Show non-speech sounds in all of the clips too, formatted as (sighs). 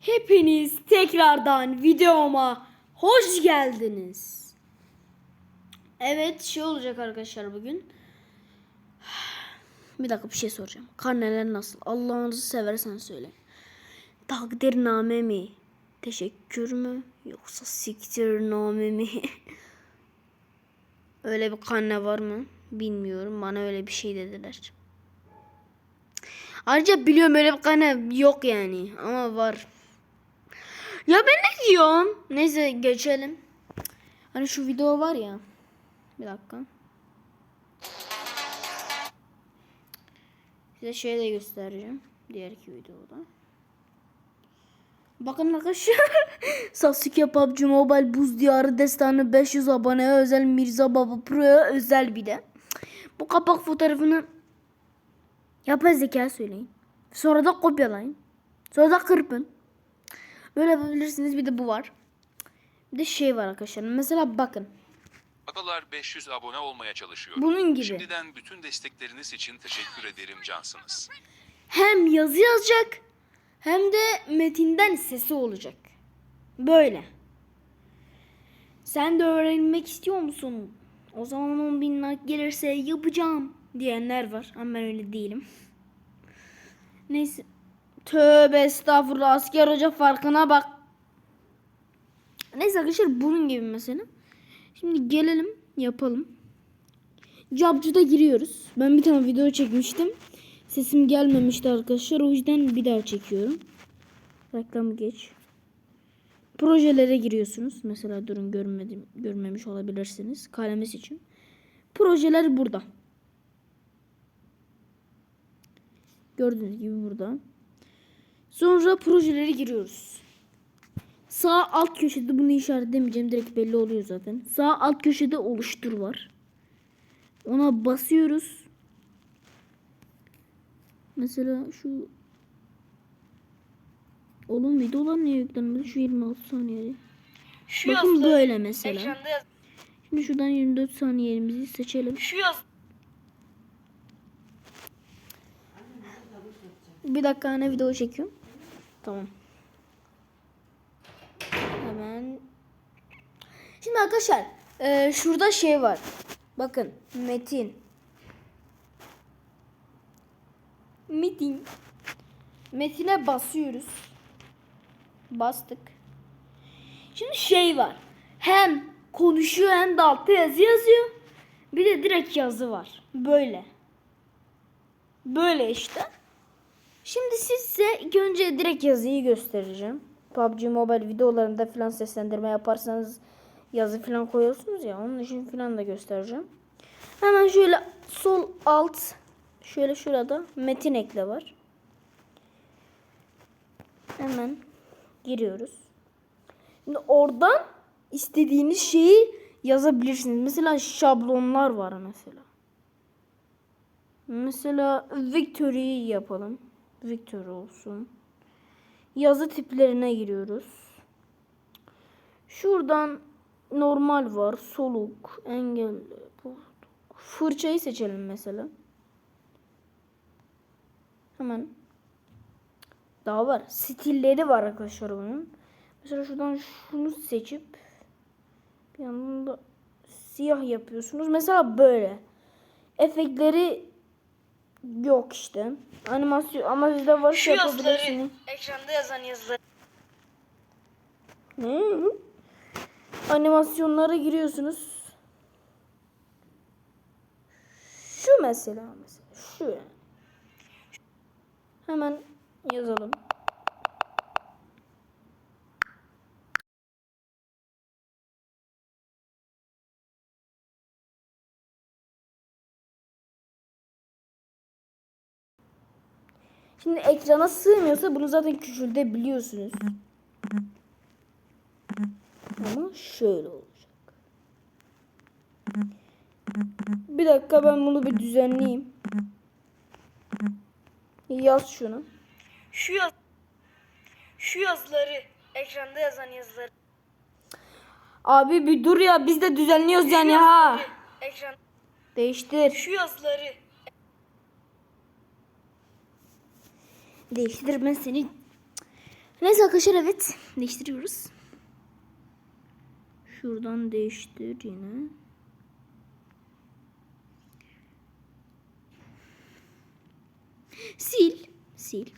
Hepiniz tekrardan videoma hoş geldiniz. Evet şey olacak arkadaşlar bugün. (sighs) Bir dakika bir şey soracağım. Karneler nasıl? Allah'ınızı seversen söyle. Takdirname mi? Teşekkür mü? Yoksa siktirname mi? (laughs) öyle bir karne var mı? Bilmiyorum. Bana öyle bir şey dediler. Ayrıca biliyorum öyle bir karne yok yani. Ama var. Ya ben ne diyorum? Neyse geçelim. Hani şu video var ya. Bir dakika. Size şey de göstereceğim. Diğerki videoda. Bakın arkadaşlar. (laughs) Sasuke PUBG Mobile Buz Diyarı Destanı 500 aboneye özel Mirza Baba Pro'ya özel bir de. Bu kapak fotoğrafını yapay zeka söyleyin. Sonra da kopyalayın. Sonra da kırpın. Böyle yapabilirsiniz. Bir de bu var. Bir de şey var arkadaşlar. Mesela bakın. Agalar 500 abone olmaya çalışıyor. Bunun gibi. Şimdiden bütün destekleriniz için teşekkür ederim cansınız. Hem yazı yazacak hem de metinden sesi olacak. Böyle. Sen de öğrenmek istiyor musun? O zaman 10 bin like gelirse yapacağım diyenler var. Ama ben öyle değilim. Neyse. Tövbe estağfurullah asker hoca farkına bak. Neyse arkadaşlar bunun gibi mesela. Şimdi gelelim yapalım. Cabcu'da giriyoruz. Ben bir tane video çekmiştim. Sesim gelmemişti arkadaşlar. O yüzden bir daha çekiyorum. Reklamı geç. Projelere giriyorsunuz. Mesela durun görmedim, görmemiş olabilirsiniz. Kalemiz için. Projeler burada. Gördüğünüz gibi burada. Sonra projelere giriyoruz. Sağ alt köşede bunu işaretlemeyeceğim. Direkt belli oluyor zaten. Sağ alt köşede oluştur var. Ona basıyoruz. Mesela şu Oğlum videolar niye yüklenmedi? Şu 26 saniyede. Şu Bakın yazdı. böyle mesela. Ekranda. Şimdi şuradan 24 saniyemizi seçelim. Şu yaz. Bir dakika hani video çekiyorum. Tamam. Hemen. Şimdi arkadaşlar e, şurada şey var. Bakın metin. Metin. Metine basıyoruz. Bastık. Şimdi şey var. Hem konuşuyor hem de altta yazı yazıyor. Bir de direkt yazı var. Böyle. Böyle işte. Şimdi size ilk önce direkt yazıyı göstereceğim. PUBG Mobile videolarında falan seslendirme yaparsanız yazı falan koyuyorsunuz ya. Onun için falan da göstereceğim. Hemen şöyle sol alt şöyle şurada metin ekle var. Hemen giriyoruz. Şimdi oradan istediğiniz şeyi yazabilirsiniz. Mesela şablonlar var mesela. Mesela Victory'yi yapalım. Victor olsun. Yazı tiplerine giriyoruz. Şuradan normal var. Soluk, engelli, fırçayı seçelim mesela. Hemen. Daha var. Stilleri var arkadaşlar bunun. Mesela şuradan şunu seçip bir yandan da siyah yapıyorsunuz. Mesela böyle. Efektleri yok işte. Animasyon ama sizde var Şu yazıları. yapabilirsiniz. Ekranda yazan yazıları. Ne? Animasyonlara giriyorsunuz. Şu mesela mesela. Şu yani. Hemen yazalım. Şimdi ekrana sığmıyorsa bunu zaten küçültebiliyorsunuz. Ama şöyle olacak. Bir dakika ben bunu bir düzenleyeyim. Yaz şunu. Şu yaz. Şu yazıları. Ekranda yazan yazıları. Abi bir dur ya biz de düzenliyoruz yani ha. Ekran. Değiştir. Şu yazıları. Değiştir ben seni. Neyse arkadaşlar evet değiştiriyoruz. Şuradan değiştir yine. Sil. Sil.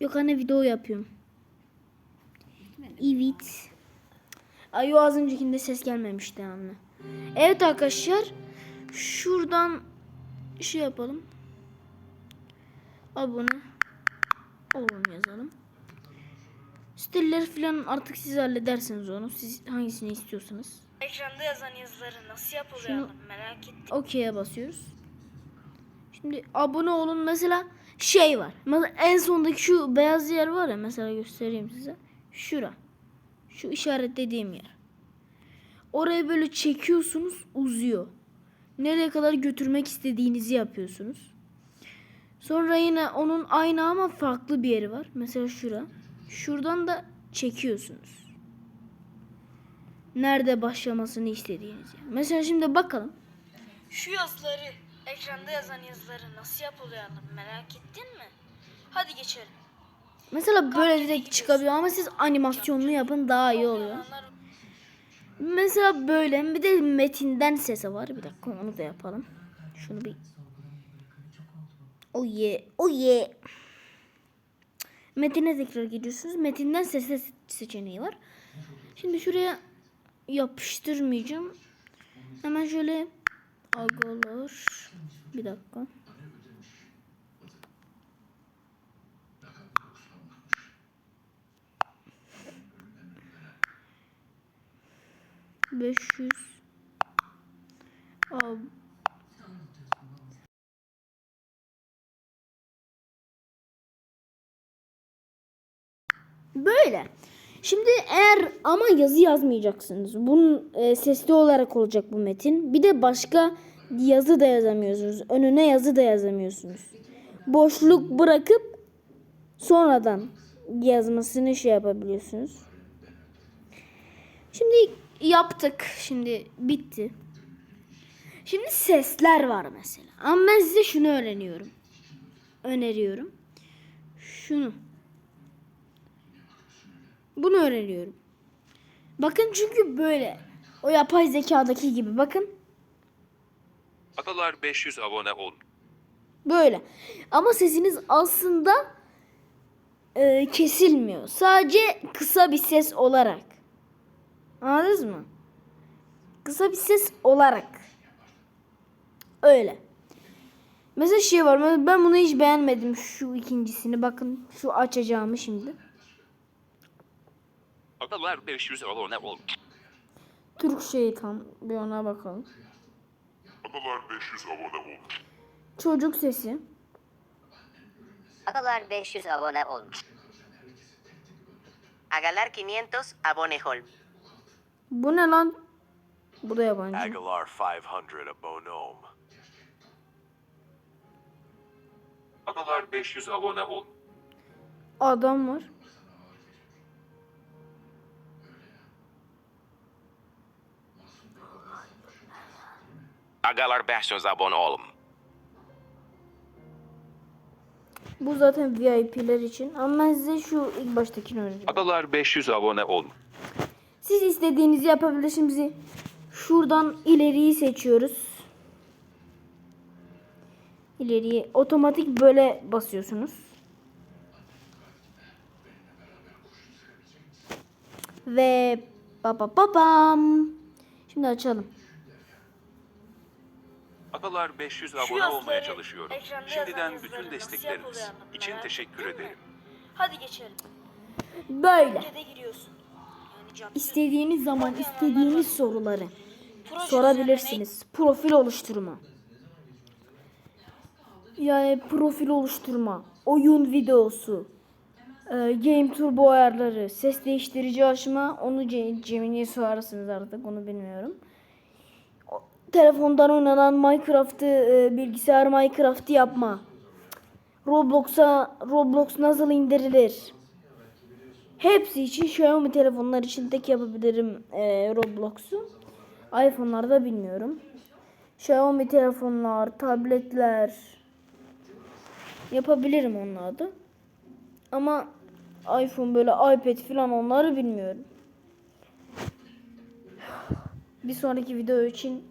Yok anne video yapıyorum. Evet. Ay o az öncekinde ses gelmemişti anne. Evet arkadaşlar. Şuradan şey yapalım. Abone olun yazalım. Siteleri falan artık siz halledersiniz onu. Siz hangisini istiyorsanız. Ekranda yazan yazıları nasıl yapılıyor Şunu- merak ettim. OK'ye basıyoruz. Şimdi abone olun mesela şey var. Mesela en sondaki şu beyaz yer var ya mesela göstereyim size. Şura. Şu işaretlediğim yer. Oraya böyle çekiyorsunuz uzuyor. Nereye kadar götürmek istediğinizi yapıyorsunuz. Sonra yine onun aynı ama farklı bir yeri var. Mesela şura. Şuradan da çekiyorsunuz. Nerede başlamasını istediğiniz yer. Mesela şimdi bakalım. Şu yazıları, ekranda yazan yazıları nasıl yapılıyor merak ettin mi? Hadi geçelim. Mesela böyle direkt çıkabiliyor ama siz animasyonlu yapın daha iyi oluyor. Mesela böyle bir de metinden sesi var. Bir dakika onu da yapalım. Şunu bir yeah. Oh yeah. Metine tekrar gidiyorsunuz. Metinden ses se- seçeneği var. Şimdi şuraya yapıştırmayacağım. Hemen şöyle agalar. Bir dakika. Beş yüz. Ab Böyle. Şimdi eğer ama yazı yazmayacaksınız. Bunun e, sesli olarak olacak bu metin. Bir de başka yazı da yazamıyorsunuz. Önüne yazı da yazamıyorsunuz. Boşluk bırakıp sonradan yazmasını şey yapabiliyorsunuz. Şimdi yaptık. Şimdi bitti. Şimdi sesler var mesela. Ama ben size şunu öğreniyorum. Öneriyorum. Şunu. Bunu öğreniyorum. Bakın çünkü böyle. O yapay zekadaki gibi. Bakın. Atalar 500 abone ol. Böyle. Ama sesiniz aslında e, kesilmiyor. Sadece kısa bir ses olarak. Anladınız mı? Kısa bir ses olarak. Öyle. Mesela şey var. Ben bunu hiç beğenmedim. Şu ikincisini. Bakın şu açacağımı şimdi. Atalar 500 abone ol. Türk şeytan. Bir ona bakalım. Atalar 500 abone ol. Çocuk sesi. Agalar 500 abone olmuş. Agalar 500 abone ol. Bu ne lan? Bu da yabancı. Agalar 500 abone ol. Atalar 500 abone ol. Adam var. Agalar 500 abone olun. Bu zaten VIP'ler için. Ama ben size şu ilk baştakini öğreteceğim. Atalar 500 abone ol. Siz istediğinizi yapabilirsiniz. Şuradan ileriyi seçiyoruz. İleriyi otomatik böyle basıyorsunuz. Ve baba babam. Şimdi açalım. Atalar 500 Şu abone olmaya çalışıyorum. Şimdiden bütün destekleriniz için teşekkür ederim. Hadi geçelim. Böyle. Ülkede giriyorsun. İstediğiniz zaman istediğiniz soruları sorabilirsiniz. Profil oluşturma. Yani profil oluşturma, oyun videosu, e, Game Turbo ayarları, ses değiştirici açma, onu Cemil'e sorarsınız artık onu bilmiyorum. Telefondan oynanan Minecraft'ı, e, bilgisayar Minecraft'ı yapma. Roblox'a Roblox nasıl indirilir? Hepsi için Xiaomi telefonlar için tek yapabilirim e, Roblox'u. iPhone'larda bilmiyorum. Xiaomi telefonlar, tabletler, yapabilirim onları da. Ama iPhone böyle iPad falan onları bilmiyorum. Bir sonraki video için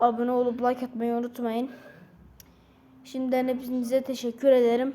abone olup like atmayı unutmayın. Şimdiden hepinize teşekkür ederim.